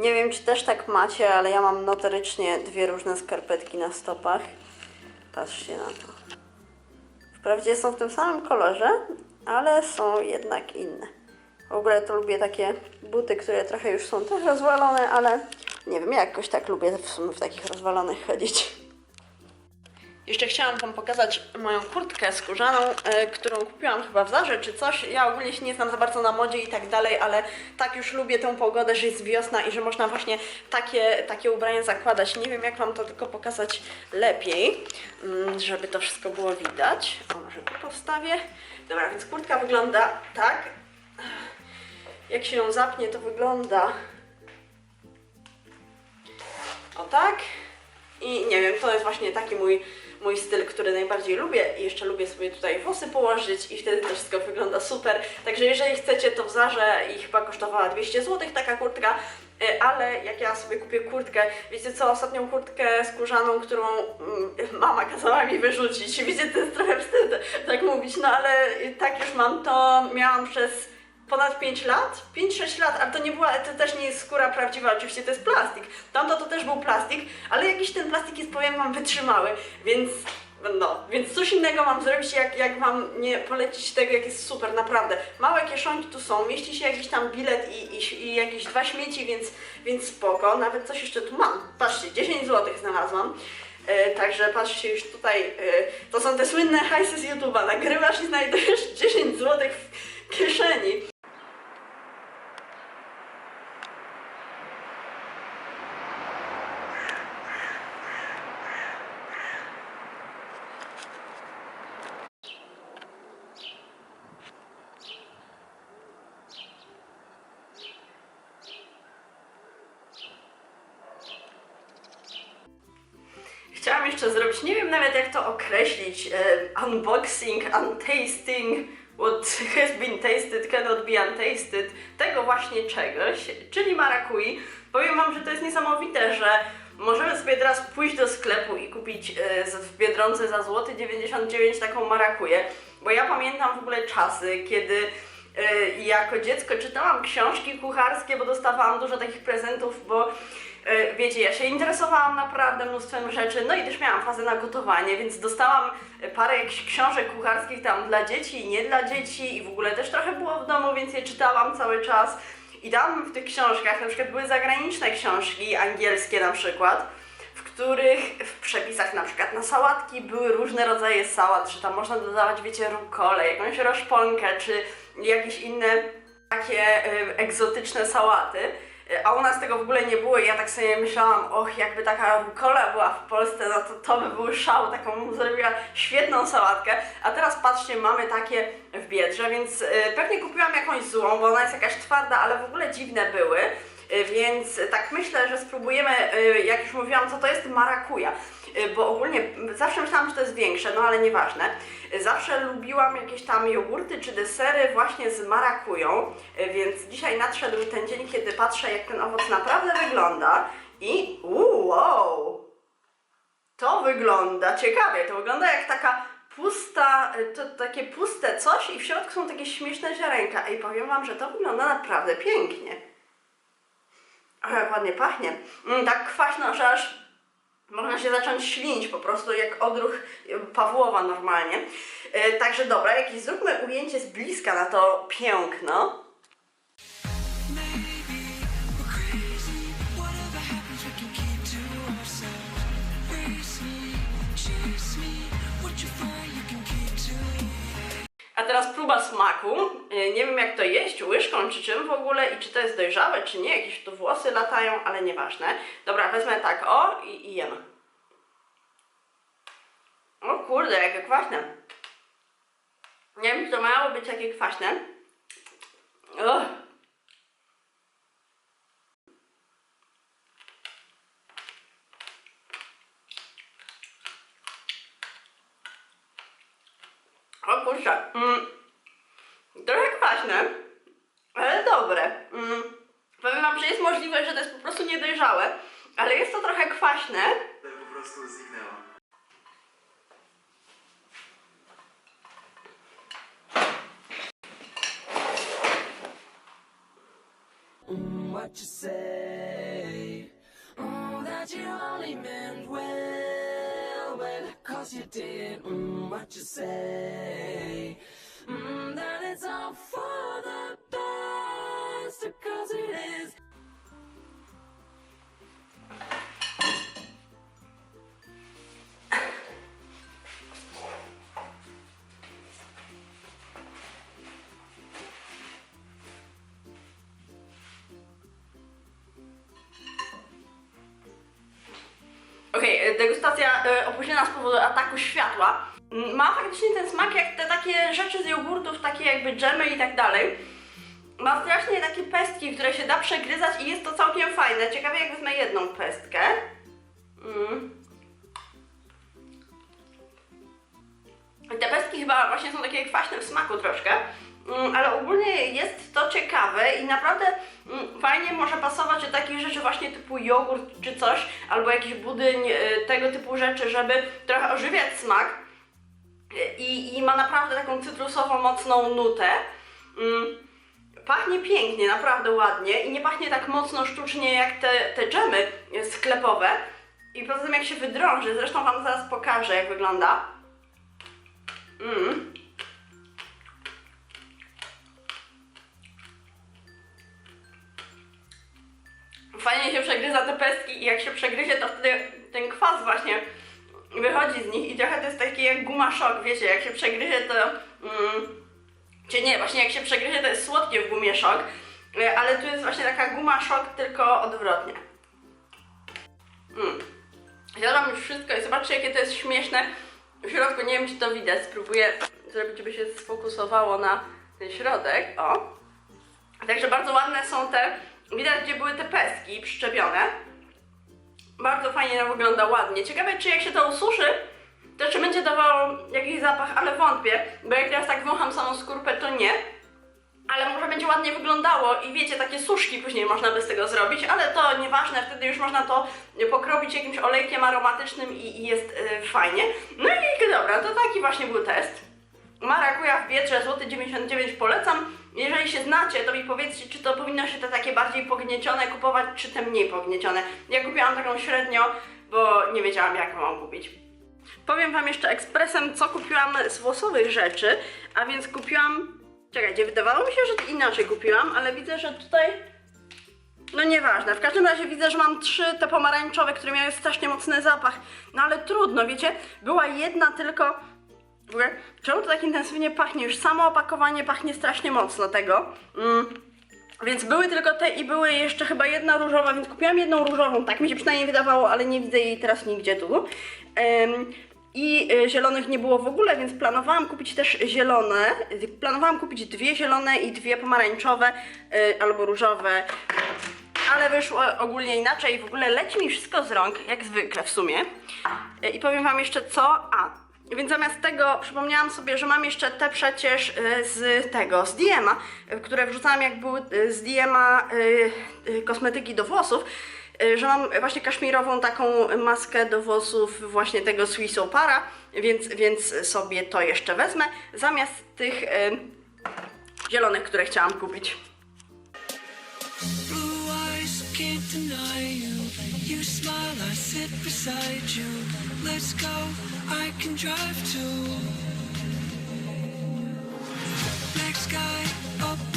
Nie wiem, czy też tak macie, ale ja mam notorycznie dwie różne skarpetki na stopach. Patrzcie na to. Wprawdzie są w tym samym kolorze, ale są jednak inne. W ogóle to lubię takie buty, które trochę już są też rozwalone, ale nie wiem, ja jakoś tak lubię w w takich rozwalonych chodzić. Jeszcze chciałam Wam pokazać moją kurtkę skórzaną, e, którą kupiłam chyba w Zarze czy coś. Ja ogólnie się nie znam za bardzo na modzie i tak dalej, ale tak już lubię tę pogodę, że jest wiosna i że można właśnie takie, takie ubrania zakładać. Nie wiem jak Wam to tylko pokazać lepiej, mm, żeby to wszystko było widać. O, może tu postawię. Dobra, więc kurtka wygląda tak. Jak się ją zapnie, to wygląda o tak. I nie wiem, to jest właśnie taki mój, mój styl, który najbardziej lubię. I jeszcze lubię sobie tutaj włosy położyć i wtedy to wszystko wygląda super. Także jeżeli chcecie, to w Zarze i chyba kosztowała 200 zł taka kurtka. Y, Ale jak ja sobie kupię kurtkę, wiecie co, ostatnią kurtkę skórzaną, którą mm, mama kazała mi wyrzucić. Wiecie, to jest trochę wstyd tak mówić, no ale tak już mam to, miałam przez ponad 5 lat, 5-6 lat, ale to nie była, to też nie jest skóra prawdziwa, oczywiście to jest plastik. Tamto to też był plastik, ale jakiś ten plastik jest, powiem wam, wytrzymały, więc no, więc coś innego mam zrobić, jak, jak wam nie polecić tego, jak jest super, naprawdę. Małe kieszonki tu są, mieści się jakiś tam bilet i, i, i jakieś dwa śmieci, więc, więc spoko. Nawet coś jeszcze tu mam. Patrzcie, 10 zł znalazłam. E, także patrzcie już tutaj, e, to są te słynne hajsy z YouTube'a. Nagrywasz i znajdujesz 10 zł w kieszeni. Chciałam jeszcze zrobić, nie wiem nawet jak to określić, e, unboxing, untasting, what has been tasted cannot be untasted, tego właśnie czegoś, czyli marakui. Powiem Wam, że to jest niesamowite, że możemy sobie teraz pójść do sklepu i kupić e, w Biedronce za złoty 99 taką marakuję, bo ja pamiętam w ogóle czasy, kiedy e, jako dziecko czytałam książki kucharskie, bo dostawałam dużo takich prezentów, bo E, Wiecie, ja się interesowałam naprawdę mnóstwem rzeczy, no i też miałam fazę na gotowanie, więc dostałam parę jakichś książek kucharskich tam dla dzieci i nie dla dzieci i w ogóle też trochę było w domu, więc je czytałam cały czas. I tam w tych książkach na przykład były zagraniczne książki, angielskie na przykład, w których w przepisach na przykład na sałatki były różne rodzaje sałat, że tam można dodawać, wiecie, rukolę, jakąś roszponkę, czy jakieś inne takie y, egzotyczne sałaty. Y, A u nas tego w ogóle nie było i ja tak sobie myślałam, och, jakby taka rukola była w Polsce, no to to by był szał, taką zrobiła świetną sałatkę. A teraz patrzcie, mamy takie w Biedrze, więc y, pewnie kupiłam jakąś złą, bo ona jest jakaś twarda, ale w ogóle dziwne były. Y, Więc tak myślę, że spróbujemy, y, jak już mówiłam, co to jest marakuja. Y, Bo ogólnie zawsze myślałam, że to jest większe, no ale nieważne. Zawsze lubiłam jakieś tam jogurty czy desery właśnie z marakują, więc dzisiaj nadszedł ten dzień, kiedy patrzę, jak ten owoc naprawdę wygląda. I wow! To wygląda ciekawie, to wygląda jak taka pusta, to takie puste coś i w środku są takie śmieszne ziarenka. I powiem Wam, że to wygląda naprawdę pięknie. O, jak ładnie pachnie. Mm, tak kwaśno, że aż można się zacząć ślinić po prostu jak odruch Pawłowa normalnie. Y, Także dobra, jakieś zróbmy ujęcie z bliska na to piękno. Teraz próba smaku. Y, Nie wiem jak to jeść, łyżką czy czym w ogóle i czy to jest dojrzałe, czy nie. Jakieś tu włosy latają, ale nieważne. Dobra, wezmę tak o i, i jem. O kurde, jakie kwaśne. Nie wiem, czy to miało być takie kwaśne. Ugh. O kurczę, mm, trochę kwaśne, ale dobre. Mm, powiem wam, że jest możliwość, że to jest po prostu niedojrzałe, ale jest to trochę kwaśne. To po prostu zniknęło. Mm, what you say? you only meant well, well, cause you did mm, what you say. For the best, cause it is. Okej, e, degustacja e, opóźniona z powodu ataku światła. Mm, Ma faktycznie ten smak jak te takie rzeczy z jogurtów, takie jakby dżemy i tak dalej. Ma strasznie takie pestki, które się da przegryzać i jest to całkiem fajne. Ciekawe jak wezmę jedną pestkę. Mm. Te pestki chyba właśnie są takie kwaśne w smaku troszkę, Mm, ale ogólnie jest to ciekawe i naprawdę mm, fajnie może pasować do takich rzeczy właśnie typu jogurt czy coś, albo jakiś budyń, y, tego typu rzeczy, żeby trochę ożywiać smak i, i ma naprawdę taką cytrusową, mocną nutę. Mm, Pachnie pięknie, naprawdę ładnie i nie pachnie tak mocno sztucznie jak te, te dżemy sklepowe. I poza tym jak się wydrąży, zresztą Wam zaraz pokażę jak wygląda. Mm. Fajnie się przegryza te pestki i jak się przegryzie, to wtedy ten kwas właśnie wychodzi z nich i trochę to jest taki jak guma szok, wiecie, jak się przegryzie to... Mm, czy nie, właśnie jak się przegryzie to jest słodkie w gumie szok, y, ale tu jest właśnie taka guma szok, tylko odwrotnie. Mm. Zjadłam już wszystko i zobaczcie jakie to jest śmieszne. W środku nie wiem czy to widać, spróbuję zrobić, żeby się sfokusowało na ten środek, o. Także bardzo ładne są te, widać gdzie były te pestki przyczepione. Bardzo fajnie wygląda ładnie. Ciekawe czy jak się to ususzy, to czy będzie dawało jakiś zapach, ale wątpię, bo jak teraz tak wącham samą skorupę to nie. Ale może będzie ładnie wyglądało i wiecie, takie suszki później można by z tego zrobić, ale to nieważne, wtedy już można to pokropić jakimś olejkiem aromatycznym i, i jest y, fajnie. No i dobra, to taki właśnie był test. Marakuja w Biedrze, złoty 99 polecam. Jeżeli się znacie, to mi powiedzcie, czy to powinno się te takie bardziej pogniecione kupować, czy te mniej pogniecione. Ja kupiłam taką średnio, bo nie wiedziałam jak mam kupić. Powiem Wam jeszcze ekspresem, co kupiłam z włosowych rzeczy, a więc kupiłam... Czekajcie, wydawało mi się, że inaczej kupiłam, ale widzę, że tutaj... No nieważne, w każdym razie widzę, że mam trzy te pomarańczowe, które miały strasznie mocny zapach. No ale trudno, wiecie? Była jedna tylko... W ogóle, czemu to tak intensywnie pachnie? Już samo opakowanie pachnie strasznie mocno tego. Mm. Więc były tylko te i były jeszcze chyba jedna różowa, więc kupiłam jedną różową, tak mi się przynajmniej wydawało, ale nie widzę jej teraz nigdzie tu. I y, zielonych nie było w ogóle, więc planowałam kupić też zielone. Planowałam kupić dwie zielone i dwie pomarańczowe y, albo różowe. Ale wyszło ogólnie inaczej. W ogóle leci mi wszystko z rąk, jak zwykle w sumie. Y, I powiem Wam jeszcze co. A, więc zamiast tego przypomniałam sobie, że mam jeszcze te przecież y, z tego, z Diema, y, które wrzucałam jak były y, z Diema kosmetyki do włosów, że mam właśnie kaszmirową taką maskę do włosów właśnie tego Swiss Para, więc, więc sobie to jeszcze wezmę, zamiast tych zielonych, które chciałam kupić. you smile, I sit beside you. Let's go, I can drive to. Black sky up.